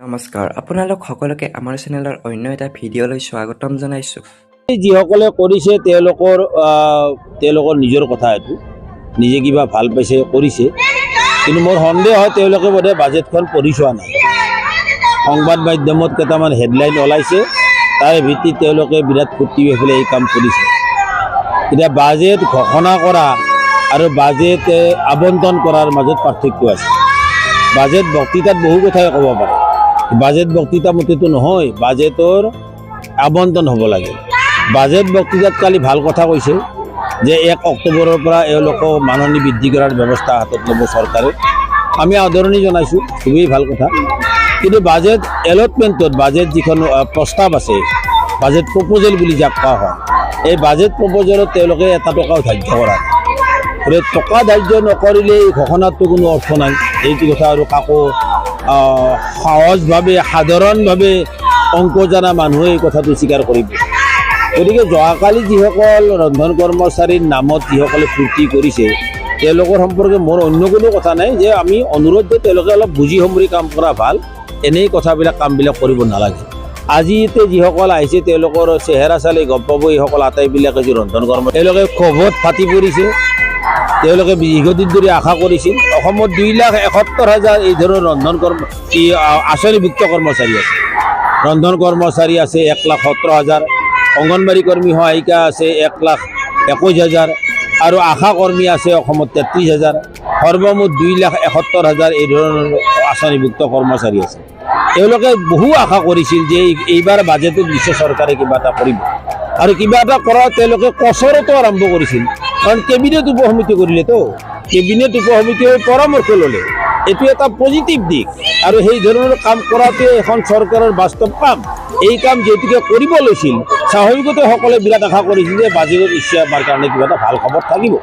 নমস্কাৰ, আপোনালোক সকলোকে আমাৰ চেনেলৰ অন্য এটা ভিডিঅ'লৈ স্বাগতম জনাইছোঁ। যিসকলে কৰিছে, তেওঁলোকৰ তেওঁলোকৰ নিজৰ কথা এইটো। নিজে কিবা ভালো পাইছে, কৰিছে। কিন্তু মোৰ সন্দেহ হয়, তেওঁলোকে বোধহয় বাজেটখন পঢ়ি চোৱা নাই। সংবাদ মাধ্যমত কেইটামান হেডলাইন ওলাইছে। তাৰে ভিত্তিত তেওঁলোকে বিৰাট ফূৰ্তি হৈ পেলাই এই কাম কৰিছে। এতিয়া বাজেট ঘোষণা কৰা আৰু বাজেট আবণ্টন কৰাৰ মাজত পাৰ্থক্য আছে। বাজেট বক্তৃতাত বহু কথাই ক'ব পাৰে। বাজেট বক্তৃতা মতেতো নহয়, বাজেটৰ আবণ্টন হ'ব লাগে। বাজেট বক্তৃতাত কালি ভালো কথা কৈছে যে এক অক্টোবৰৰ পৰা এওঁলোকক মাননি বৃদ্ধি কৰাৰ ব্যৱস্থা হাতত ল'ব চৰকাৰে। আমি আদৰণি জনাইছোঁ, খুবেই ভালো কথা। কিন্তু বাজেট এলটমেণ্টত বাজেট যিখন প্ৰস্তাৱ আছে, বাজেট প্ৰপ'জেল বুলি যাক কোৱা হয়, এই বাজেট প্ৰপ'জেলত তেওঁলোকে এটা টকাও ধাৰ্য কৰা গতিকে টকা ধাৰ্য নকৰিলে এই ঘোষণাতটো কোনো অৰ্থ নাই। এইটো কথা আৰু কাকো সহজভাৱে সাধাৰণভাৱে অঙ্ক জনা মানুহে এই কথাটো স্বীকাৰ কৰিব। গতিকে যোৱাকালি যিসকল ৰন্ধন কৰ্মচাৰীৰ নামত যিসকলে ফূৰ্তি কৰিছে, তেওঁলোকৰ সম্পৰ্কে মোৰ অন্য কোনো কথা নাই যে আমি অনুৰোধ যে তেওঁলোকে অলপ বুজি সমৰি কাম কৰা ভালো, এনেই কথাবিলাক, কামবিলাক কৰিব নালাগে। আজি এতিয়া যিসকল আহিছে, তেওঁলোকৰ চেহেৰা চালি গম পাব, এইসকল আটাইবিলাকে যি ৰন্ধন কৰ্ম তেওঁলোকে ক্ষোভত ফাটি পৰিছে। তেওঁলোকে দীৰ্ঘদিন ধৰি আশা কৰিছিল, অসমত দুই লাখ এসত্তৰ হাজাৰ এই ধৰণৰ ৰন্ধন কৰ্ম ই আ- আঁচনিভুক্ত কৰ্মচাৰী আছে। ৰন্ধন কৰ্মচাৰী আছে এক লাখ সত্তৰ হাজাৰ, অংগনবাড়ী কৰ্মী সহায়িকা আছে এক লাখ একৈছ হাজাৰ, আৰু আশা কৰ্মী আছে অসমত তেত্ৰিছ হাজাৰ। সৰ্বমুঠ দুই লাখ এসত্তৰ হাজাৰ এই ধৰণৰ আঁচনিভুক্ত কৰ্মচাৰী আছে। তেওঁলোকে বহু আশা কৰিছিল যে এই- এইবাৰ বাজেটত নিশ্চয় চৰকাৰে কিবা এটা কৰিব। আৰু কিবা এটা কৰা তেওঁলোকে কচৰতো আৰম্ভ কৰিছিল। কাৰণ কেবিনেট উপসমিতি কৰিলেতো কেবিনেট উপসমিতিয়ে পৰামৰ্শ ল'লে। এইটো এটা পজিটিভ দিশ। আৰু সেই ধৰণৰ কাম কৰাটোৱে এখন চৰকাৰৰ বাস্তৱ কাম। এই কাম যিহেতুকে কৰিব লৈছিল, স্বাভাৱিকতে সকলোৱে বিৰাট আশা কৰিছিল যে বাজেটত ইচ্ছা আমাৰ কাৰণে কিবা এটা ভালো খবৰ থাকিব।